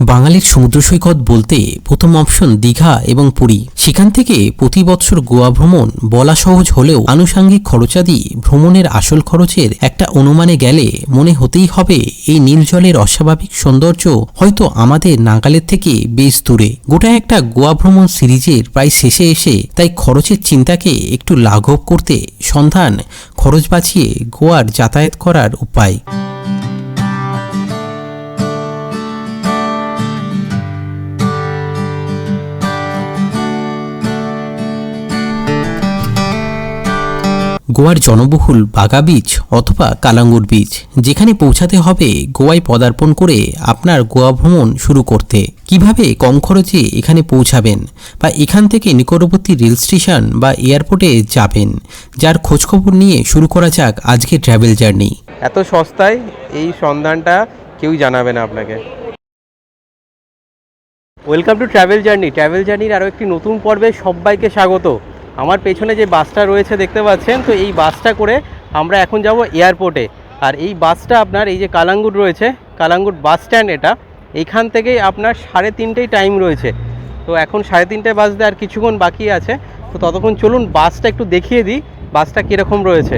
বাঙালির সমুদ্র সৈকত বলতে প্রথম অপশন দীঘা এবং পুরী। সেখান থেকে প্রতি বৎসর গোয়া ভ্রমণ বলা সহজ হলেও আনুষাঙ্গিক খরচাদি ভ্রমণের আসল খরচের একটা অনুমানে গেলে মনে হতেই হবে এই নীল জলের অস্বাভাবিক সৌন্দর্য হয়তো আমাদের নাগালের থেকে বেশ দূরে। গোটা একটা গোয়া ভ্রমণ সিরিজের প্রায় শেষে এসে তাই খরচের চিন্তাকে একটু লাঘব করতে সন্ধান খরচ বাঁচিয়ে গোয়ার যাতায়াত করার উপায়। গোয়ার জনবহুল বাগা বিচ অথবা কালাঙ্গুর বিচ যেখানে পৌঁছাতে হবে গোয়ায় পদার্পণ করে আপনার গোয়া ভ্রমণ শুরু করতে। কীভাবে কম খরচে এখানে পৌঁছাবেন বা এখান থেকে নিকটবর্তী রেল স্টেশন বা এয়ারপোর্টে যাবেন, যার খোঁজখবর নিয়ে শুরু করা যাক আজকে ট্রাভেল জার্নি এত সস্তায় এই সন্ধানটা কেউ জানাবে না আপনাকে। Welcome to travel journey travel জার্নির আরও একটি নতুন পর্বে সবাইকে স্বাগত। আমার পেছনে যে বাসটা রয়েছে দেখতে পাচ্ছেন, তো এই বাসটা করে আমরা এখন যাব এয়ারপোর্টে। আর এই বাসটা আপনার, এই যে কালাঙ্গুর রয়েছে, কালাঙ্গুর বাস স্ট্যান্ড এটা, এইখান থেকেই আপনার সাড়ে তিনটেই টাইম রয়েছে। তো এখন সাড়ে তিনটে বাজতে আর কিছুক্ষণ বাকি আছে। তো ততক্ষণ চলুন বাসটা একটু দেখিয়ে দিই, বাসটা কীরকম রয়েছে।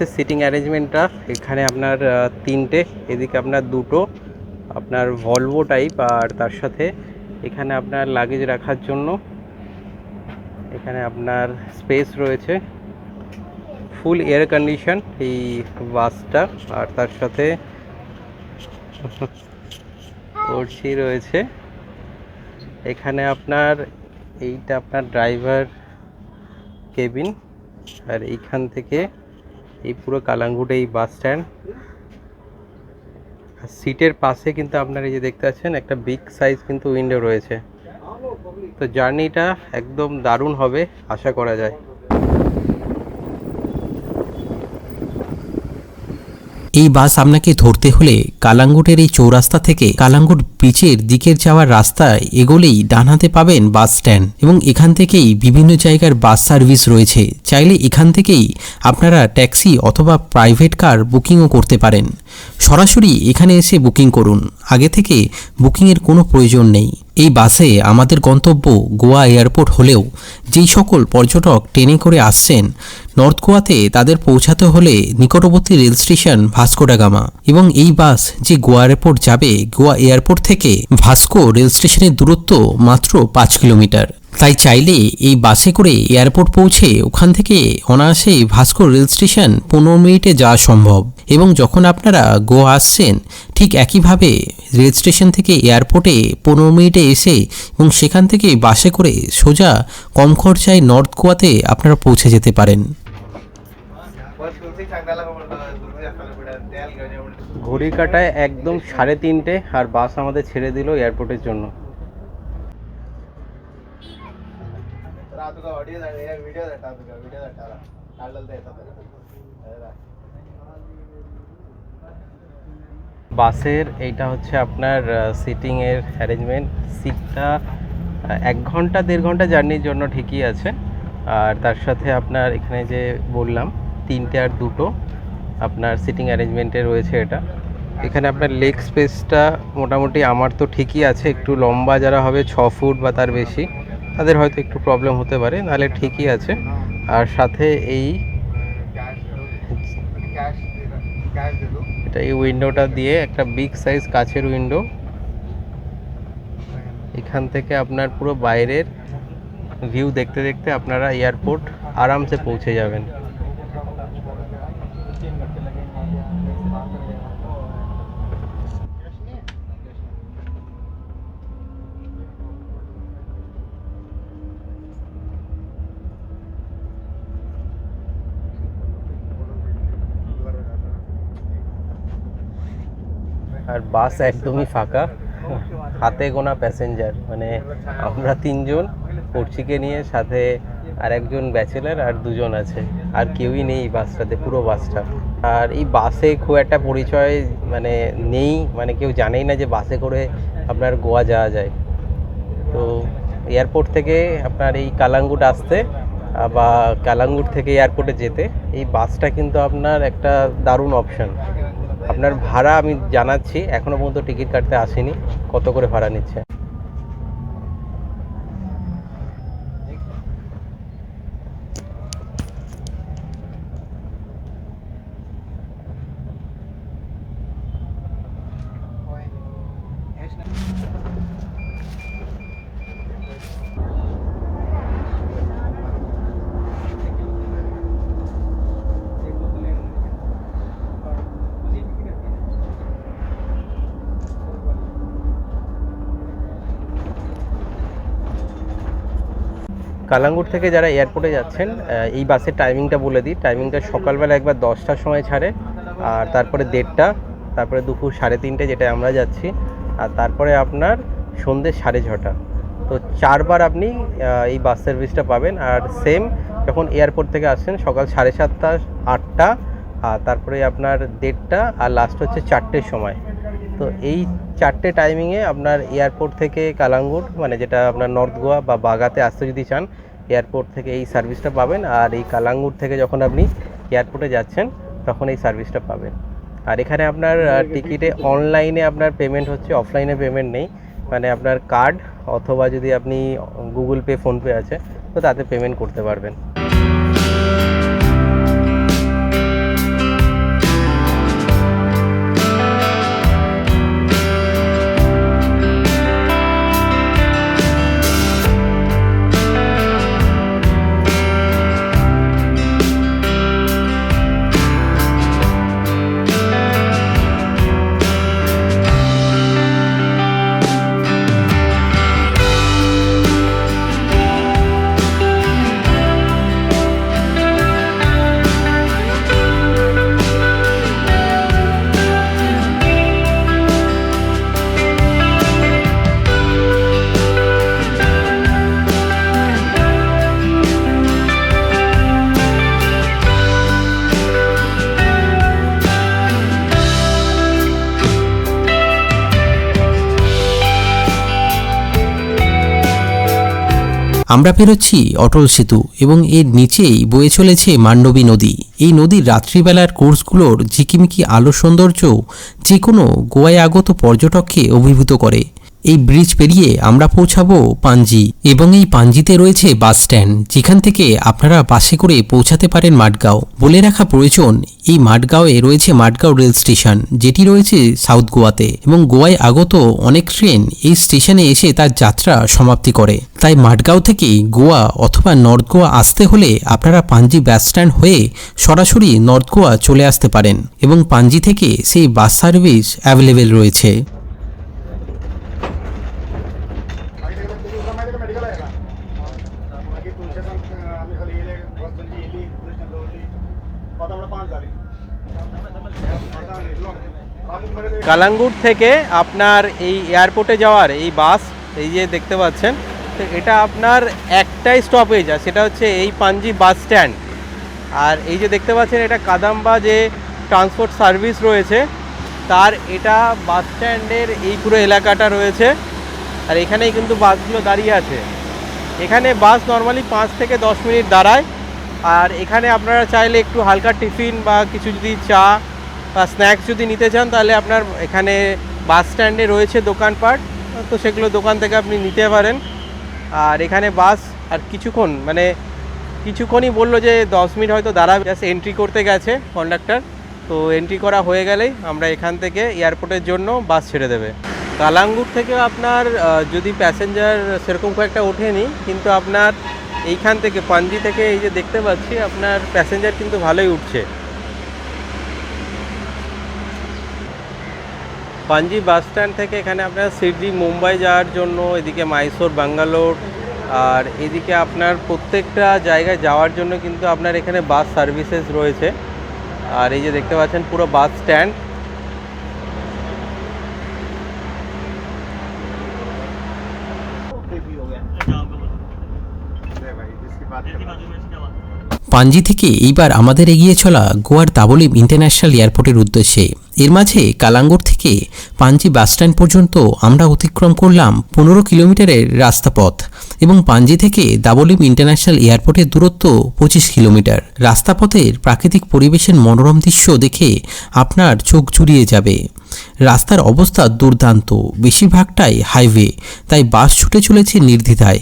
বাসের সিটিং অ্যারেঞ্জমেন্টটা এখানে আপনার তিনটে, এদিকে আপনার দুটো, আপনার ভলভো টাইপ আর তার সাথে এখানে আপনার লাগেজ রাখার জন্য এখানে আপনার স্পেস রয়েছে। ফুল এয়ার কন্ডিশন এই বাসটা আর তার সাথে পড়ছি রয়েছে। এখানে আপনার এইটা আপনার ড্রাইভার কেবিন আর এইখান থেকে এই পুরো কালাঙ্গুট এই বাস স্ট্যান্ড। সিটের পাশে কিন্তু আপনার এই যে দেখতে পাচ্ছেন, একটা বিগ সাইজ কিন্তু উইন্ডো রয়েছে। তো জার্নিটা একদম দারুণ হবে, আশা করা যায়। এই বাস আপনাকে ধরতে হলে কালাঙ্গুটের এই চৌরাস্তা থেকে কালাঙ্গুট বিচের দিকের যাওয়ার রাস্তা এগোলেই ডানহাতে পাবেন বাস স্ট্যান্ড এবং এখান থেকেই বিভিন্ন জায়গার বাস সার্ভিস রয়েছে। চাইলে এখান থেকেই আপনারা ট্যাক্সি অথবা প্রাইভেট কার বুকিংও করতে পারেন। সরাসরি এখানে এসে বুকিং করুন। আগে থেকে বুকিংয়ের কোনো প্রয়োজন নেই। এই বাসে আমাদের গন্তব্য গোয়া এয়ারপোর্ট হলেও যেই সকল পর্যটক ট্রেনে করে আসছেন, নর্থ গোয়াতে তাদের পৌঁছাতে হলে নিকটবর্তী রেল স্টেশন ভাস্কো ডা গামা এবং এই বাস যে গোয়া এয়ারপোর্ট যাবে, গোয়া এয়ারপোর্ট থেকে ভাস্কো রেল স্টেশনের দূরত্ব মাত্র পাঁচ কিলোমিটার। তাই চাইলে এই বাসে করে এয়ারপোর্ট পৌঁছে ওখান থেকে অনায়াসে ভাস্কো রেল স্টেশন পনেরো মিনিটে যাওয়া সম্ভব। এবং যখন আপনারা গোয়া আসছেন, ঠিক একইভাবে রেল স্টেশন থেকে এয়ারপোর্টে পনেরো মিনিটে এসে এবং সেখান থেকে বাসে করে সোজা কম খরচায় নর্থ গোয়াতে আপনারা পৌঁছে যেতে পারেন। ঘড়ি কাটায় একদম সাড়ে তিনটে আর বাস আমাদের ছেড়ে দিল এয়ারপোর্টের জন্য। বাসের, এইটা হচ্ছে আপনার সিটিংয়ের অ্যারেঞ্জমেন্ট সিটটা এক ঘণ্টা, দেড় ঘণ্টা জার্নির জন্য ঠিকই আছে। আর তার সাথে আপনার এখানে যে বললাম, তিনটে আর দুটো আপনার সিটিং অ্যারেঞ্জমেন্টে রয়েছে এটা। এখানে আপনার লেগ স্পেসটা মোটামুটি আমার তো ঠিকই আছে, একটু লম্বা যারা হবে, ছ ফুট বা তার বেশি। তাদের হয়তো একটু প্রবলেম হতে পারে, নাহলে ঠিকই আছে। আর সাথে এই এটা এই উইন্ডোটা দিয়ে একটা বিগ সাইজ কাছের উইন্ডো এখান থেকে আপনার পুরো বাইরের ভিউ দেখতে দেখতে আপনারা এয়ারপোর্ট আরামসে পৌঁছে যাবেন আর বাস একদমই ফাঁকা, হাতে গোনা প্যাসেঞ্জার মানে আমরা তিনজন পড়ছিকে নিয়ে, সাথে আর একজন ব্যাচেলার আর দুজন আছে, আর কেউই নেই বাসটাতে, পুরো বাসটা। আর এই বাসে খুব একটা পরিচয় মানে নেই মানে কেউ জানেই না যে বাসে করে আপনার গোয়া যাওয়া যায়। তো এয়ারপোর্ট থেকে আপনার এই কালাঙ্গুট আসতে বা কালাঙ্গুট থেকে এয়ারপোর্টে যেতে, এই বাসটা কিন্তু আপনার একটা দারুণ অপশন আপনার ভাড়া আমি জানাচ্ছি এখনও পর্যন্ত টিকিট কাটতে আসেনি। কত করে ভাড়া নিচ্ছে? কালাঙ্গুট থেকে যারা এয়ারপোর্টে যাচ্ছেন এই বাসের টাইমিংটা বলে দিই। টাইমিংটা সকালবেলা একবার দশটার সময় ছাড়ে, আর তারপরে দেড়টা, তারপরে দুপুর সাড়ে তিনটে যেটা আমরা যাচ্ছি, আর তারপরে আপনার সন্ধ্যে সাড়ে ছটা। তো চারবার আপনি এই বাস সার্ভিসটা পাবেন, আর সেম যখন এয়ারপোর্ট থেকে আসছেন, সকাল সাড়ে সাতটা, আটটা, আর তারপরে আপনার দেড়টা, আর লাস্ট হচ্ছে চারটের সময়। তো এই চারটে টাইমিংয়ে আপনার এয়ারপোর্ট থেকে কালাঙ্গুট মানে যেটা আপনার নর্থ গোয়া বা বাগাতে আসতে যদি চান এয়ারপোর্ট থেকে এই সার্ভিসটা পাবেন। আর এই কালাঙ্গুর থেকে যখন আপনি এয়ারপোর্টে যাচ্ছেন তখন এই সার্ভিসটা পাবেন। আর এখানে আপনার টিকিটে অনলাইনে আপনার পেমেন্ট হচ্ছে অফলাইনে পেমেন্ট নেই। মানে আপনার কার্ড অথবা যদি আপনি গুগল পে ফোনপে আছে তো তাতে পেমেন্ট করতে পারবেন। আমরা ফেরোচ্ছি অটল সেতু এবং এর নিচেই বয়ে চলেছে মান্ডবী নদী। এই নদীর রাত্রিবেলার কোর্সগুলোর ঝিকিমিকি আলো সৌন্দর্য যে কোনো গোয়ায় আগত পর্যটককে অভিভূত করে। এই ব্রিজ পেরিয়ে আমরা পৌঁছাবো পাঞ্জি এবং এই পাঞ্জিতে রয়েছে বাস স্ট্যান্ড, যেখান থেকে আপনারা বাসে করে পৌঁছাতে পারেন মাঠগাঁও। বলে রাখা প্রয়োজন, এই মাঠগাঁওয়ে রয়েছে মাঠগাঁও রেল স্টেশন, যেটি রয়েছে সাউথ গোয়াতে এবং গোয়ায় আগত অনেক ট্রেন এই স্টেশনে এসে তার যাত্রা সমাপ্তি করে। তাই মাঠগাঁও থেকে গোয়া অথবা নর্থ গোয়া আসতে হলে আপনারা পাঞ্জি বাস স্ট্যান্ড হয়ে সরাসরি নর্থ গোয়া চলে আসতে পারেন এবং পাঞ্জি থেকে সেই বাস সার্ভিস অ্যাভেলেবেল রয়েছে। आम्ही खाली गेले वस्तूंची इली कृष्ण गवली आता আমরা পাঁচ झाली आता निघलो बाबूकडे কালাঙ্গুট থেকে আপনার এই এয়ারপোর্টে যাওয়ার এই বাস এই যে দেখতে পাচ্ছেন তো এটা আপনার একটাই স্টপেজ আর সেটা হচ্ছে এই পাঞ্জি বাস স্ট্যান্ড আর এই যে দেখতে পাচ্ছেন এটা কাদাম্বা যে ট্রান্সপোর্ট সার্ভিস রয়েছে তার এটা বাস স্ট্যান্ডের এই পুরো এলাকাটা রয়েছে আর এখানেই কিন্তু বাসগুলো দাঁড়িয়ে আছে এখানে বাস নর্মালি পাঁচ থেকে দশ মিনিট দাঁড়ায়। আর এখানে আপনারা চাইলে একটু হালকা টিফিন বা কিছু যদি চা বা স্ন্যাক্স যদি নিতে চান, তাহলে আপনার এখানে বাস স্ট্যান্ডে রয়েছে দোকানপাট। তো সেগুলো দোকান থেকে আপনি নিতে পারেন। আর এখানে বাস আর কিছুক্ষণ মানে কিছুক্ষণই বলল যে দশ মিনিট হয়তো দাঁড়াবে। জাস্ট এন্ট্রি করতে গেছে কন্ডাক্টর তো এন্ট্রি করা হয়ে গেলেই আমরা এখান থেকে এয়ারপোর্টের জন্য বাস ছেড়ে দেবে। কালাঙ্গুর থেকে আপনার যদি প্যাসেঞ্জার সেরকম কয়েকটা ওঠেনি কিন্তু আপনার এইখান থেকে, পাঞ্জি থেকে এই যে দেখতে পাচ্ছি, আপনার প্যাসেঞ্জার কিন্তু ভালোই উঠছে। পাঞ্জি বাস স্ট্যান্ড থেকে এখানে আপনার সিডনি, মুম্বাই যাওয়ার জন্য, এদিকে মাইসোর ব্যাঙ্গালোর আর এদিকে আপনার প্রত্যেকটা জায়গায় যাওয়ার জন্য কিন্তু আপনার এখানে বাস সার্ভিসেস রয়েছে। আর এই যে দেখতে পাচ্ছেন, পুরো বাস স্ট্যান্ড। পাঞ্জি থেকে এইবার আমাদের এগিয়ে চলা গোয়ার দাবলিম ইন্টারন্যাশনাল এয়ারপোর্টের উদ্দেশ্যে। এর মাঝে কালাঙ্গুর থেকে পাঞ্জি বাসস্ট্যান্ড পর্যন্ত আমরা অতিক্রম করলাম পনেরো কিলোমিটারের রাস্তাপথ এবং পাঞ্জি থেকে দাবলিম ইন্টারন্যাশনাল এয়ারপোর্টের দূরত্ব পঁচিশ কিলোমিটার। রাস্তাপথের প্রাকৃতিক পরিবেশের মনোরম দৃশ্য দেখে আপনার চোখ জুড়িয়ে যাবে। রাস্তার অবস্থা দুর্দান্ত, বেশিরভাগটাই হাইওয়ে, তাই বাস ছুটে চলেছে নির্দ্বিধায়।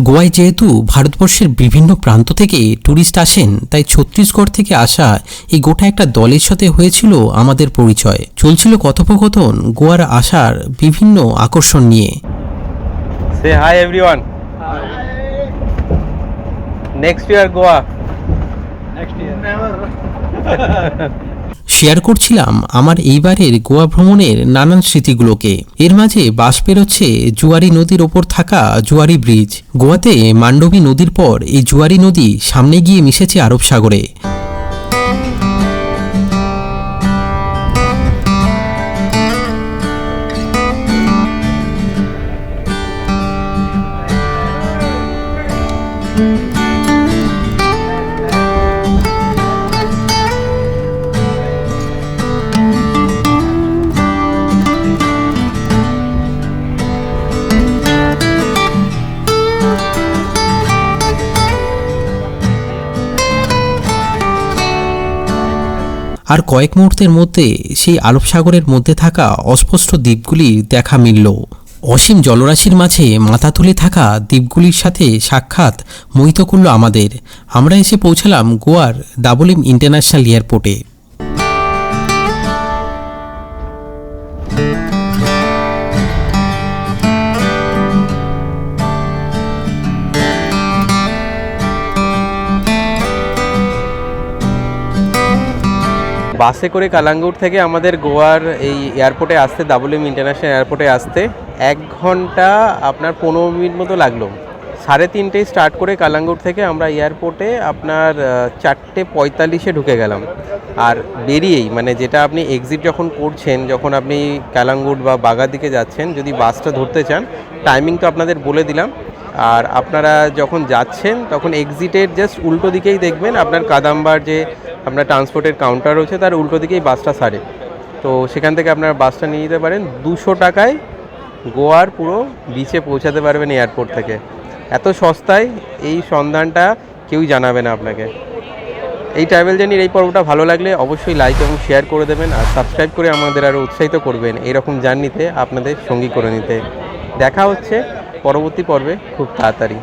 গোয়ায় যেহেতু ভারতবর্ষের বিভিন্ন প্রান্ত থেকে ট্যুরিস্ট আসেন তাই ছত্তিশগড় থেকে আসা এই গোটা একটা দলের সাথে হয়েছিল আমাদের পরিচয়। চলছিল কথোপকথন গোয়ার আসার বিভিন্ন আকর্ষণ নিয়ে। সে hi everyone next year Goa share করছিলাম আমার এইবারের গোয়া ভ্রমণের নানান স্মৃতিগুলোকে। এর মাঝে বাস পেরোচ্ছে জুয়ারি নদীর ওপর থাকা জুয়ারি ব্রিজ। গোয়াতে মান্ডবী নদীর পর এই জুয়ারি নদী সামনে গিয়ে মিশেছে আরব সাগরে। আর কয়েক মুহূর্তের মধ্যে সেই আরব সাগরের মধ্যে থাকা অস্পষ্ট দ্বীপগুলির দেখা মিলল। অসীম জলরাশির মাঝে মাথা তুলে থাকা দ্বীপগুলির সাথে সাক্ষাৎ মোহিত করল আমাদের। আমরা এসে পৌঁছালাম গোয়ার দাবলিম ইন্টারন্যাশনাল এয়ারপোর্টে। বাসে করে কালাঙ্গুর থেকে আমাদের গোয়ার এই এয়ারপোর্টে আসতে, দাবলিম ইন্টারন্যাশনাল এয়ারপোর্টে আসতে এক ঘণ্টা আপনার পনেরো মিনিট মতো লাগল। সাড়ে তিনটেই স্টার্ট করে কালাঙ্গুর থেকে আমরা এয়ারপোর্টে আপনার চারটে পঁয়তাল্লিশে ঢুকে গেলাম। আর বেরিয়েই মানে যেটা আপনি এক্সিট যখন করছেন, যখন আপনি কালাঙ্গুর বা বাগার দিকে যাচ্ছেন, যদি বাসটা ধরতে চান টাইমিং তো আপনাদের বলে দিলাম। আর আপনারা যখন যাচ্ছেন, তখন এক্সিটের জাস্ট উল্টো দিকেই দেখবেন আপনার কাদাম্বার যে আপনার ট্রান্সপোর্টের কাউন্টার রয়েছে, তার উল্টো দিকেই বাসটা সারে। তো সেখান থেকে আপনার বাসটা নিয়ে যেতে পারেন। দুশো টাকায় গোয়ার পুরো বিচে পৌঁছাতে পারবেন এয়ারপোর্ট থেকে। এত সস্তায় এই সন্ধানটা কেউই জানাবে না আপনাকে। এই ট্রাভেল জার্নির এই পর্বটা ভালো লাগলে অবশ্যই লাইক এবং শেয়ার করে দেবেন আর সাবস্ক্রাইব করে আমাদের আরও উৎসাহিত করবেন এরকম জার্নিতে আপনাদের সঙ্গী করে নিতে। দেখা হচ্ছে পরবর্তী পর্বে খুব তাড়াতাড়ি।